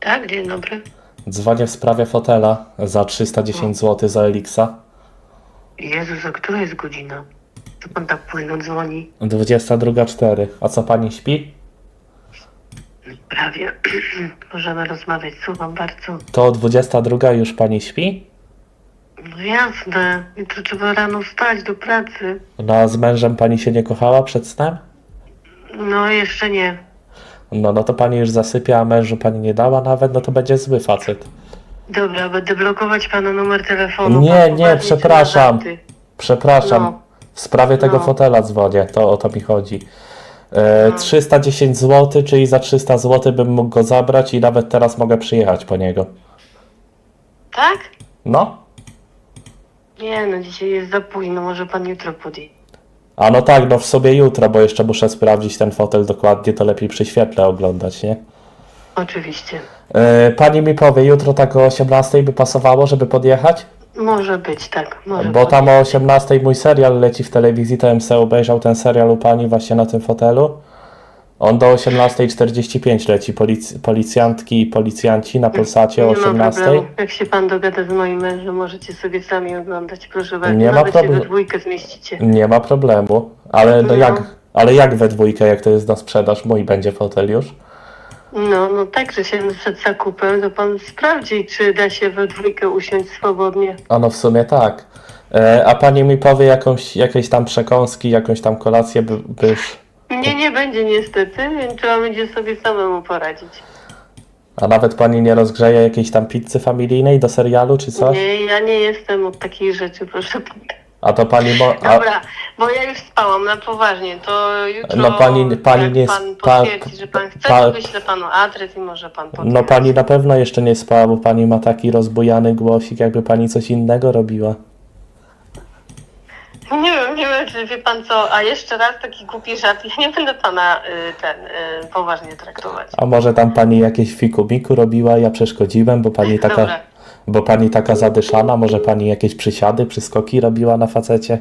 Tak, dzień dobry. Dzwonię w sprawie fotela za 310 zł za Elixa. Jezus, a która jest godzina? To pan tak późno dzwoni? 22.04. A co pani śpi? Prawie. Możemy rozmawiać, słucham bardzo. To 22 już pani śpi? No jasne, jutro trzeba rano wstać do pracy. No a z mężem pani się nie kochała przed snem? No jeszcze nie. No, no to pani już zasypia, a mężu pani nie dała nawet, no to będzie zły facet. Dobra, będę blokować pana numer telefonu. Nie, Pan nie, przepraszam. Przepraszam, No. w sprawie tego No. fotela dzwonię, to o to mi chodzi. E, 310 zł, czyli za 300 zł bym mógł go zabrać i nawet teraz mogę przyjechać po niego. Tak? No? Nie, no dzisiaj jest za późno, może pan jutro podjedzie. A no tak, no w sobie jutro, bo jeszcze muszę sprawdzić ten fotel dokładnie, to lepiej przy świetle oglądać, nie? Oczywiście. E, pani mi powie, jutro tak o 18 by pasowało, żeby podjechać? Może być, tak. Może Bo tam o 18 mój serial leci w telewizji, to bym obejrzał ten serial u pani właśnie na tym fotelu. On do 18.45 leci, Polic- policjantki i policjanci na Polsacie o Nie ma 18. problemu. Jak się pan dogada z moim mężem, możecie sobie sami oglądać, proszę bardzo. Nie ma Nawet się problemu. we dwójkę zmieścicie. Nie ma problemu, ale no No. jak, ale jak we dwójkę, jak to jest na sprzedaż, mój będzie fotel już? No, no tak, że się przed zakupem, to pan sprawdzi, czy da się we dwójkę usiąść swobodnie. A no w sumie tak. E, a pani mi powie jakąś, jakieś tam przekąski, jakąś tam kolację, by, byś... Nie, nie będzie niestety, więc trzeba będzie sobie samemu poradzić. A nawet pani nie rozgrzeje jakiejś tam pizzy familijnej do serialu czy coś? Nie, ja nie jestem od takich rzeczy, proszę pana. A to pani mo... A, Dobra, bo ja już spałam na poważnie, to jutro No pani- pani jak nie pan spa- potwierdzi, że pan chce, pa- to wyślę panu adres i może pan podjechać. no pani na pewno jeszcze nie spała, bo pani ma taki rozbujany głosik, jakby pani coś innego robiła. Nie wiem, nie wiem, czy wie pan co, a jeszcze raz taki głupi żart, ja nie będę pana y, ten y, poważnie traktować. A może tam pani jakieś fiku-miku robiła, ja przeszkodziłem, bo pani taka... Dobra. Bo pani taka zadyszana, może pani jakieś przysiady, przyskoki robiła na facecie?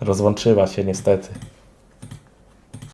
Rozłączyła się niestety.